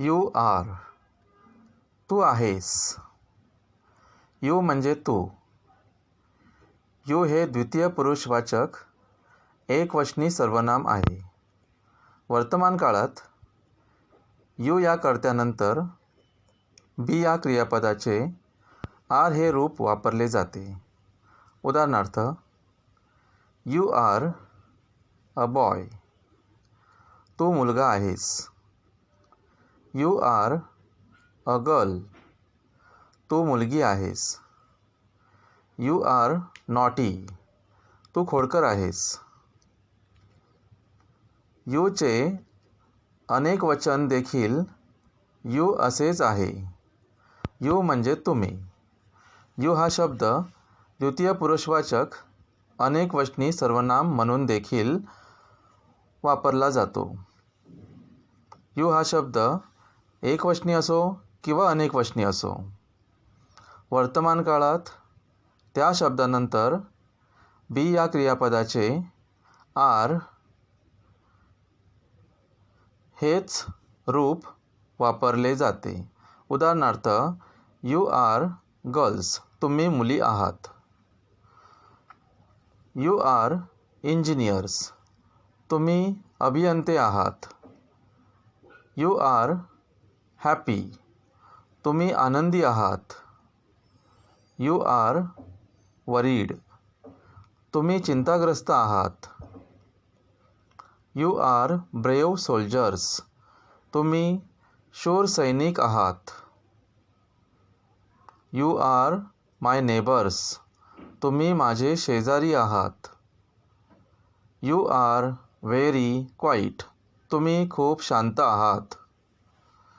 You R. तू आहेस. You म्हणजे तू. You हे द्वितीय पुरुषवाचक एकवचनी सर्वनाम आहे. वर्तमान काळात यू या कर्त्यानंतर बी या क्रियापदाचे आर हे रूप वापरले जाते. उदाहरणार्थ यू आर अ बॉय. तू मुलगा आहेस. You are a girl. तू मुलगी आहेस. You R naughty. तू खोडकर आहेस. यूचे अनेक वचन देखील यू असेच आहे. यू म्हणजे तुम्ही. यू हा शब्द द्वितीय पुरुषवाचक अनेक वचनी सर्वनाम म्हणून देखील वापरला जातो. यू हा शब्द एकवचनी असो किंवा अनेकवचनी असो. वर्तमान काळात त्या शब्दानंतर बी या क्रियापदाचे आर हेच रूप वापरले जाते. उदाहरणार्थ यू आर गर्ल्स तुम्ही मुली आहात. यू आर इंजिनियर्स तुम्ही अभियंते आहात. You are happy. तुम्ही आनंदी आहात. You are worried. तुम्ही चिंताग्रस्त आहात. You are brave soldiers. तुम्ही शूर सैनिक आहात. You are my neighbours. तुम्ही माझे शेजारी आहात. You are very quiet. तुम्ही खूप शांत आहात.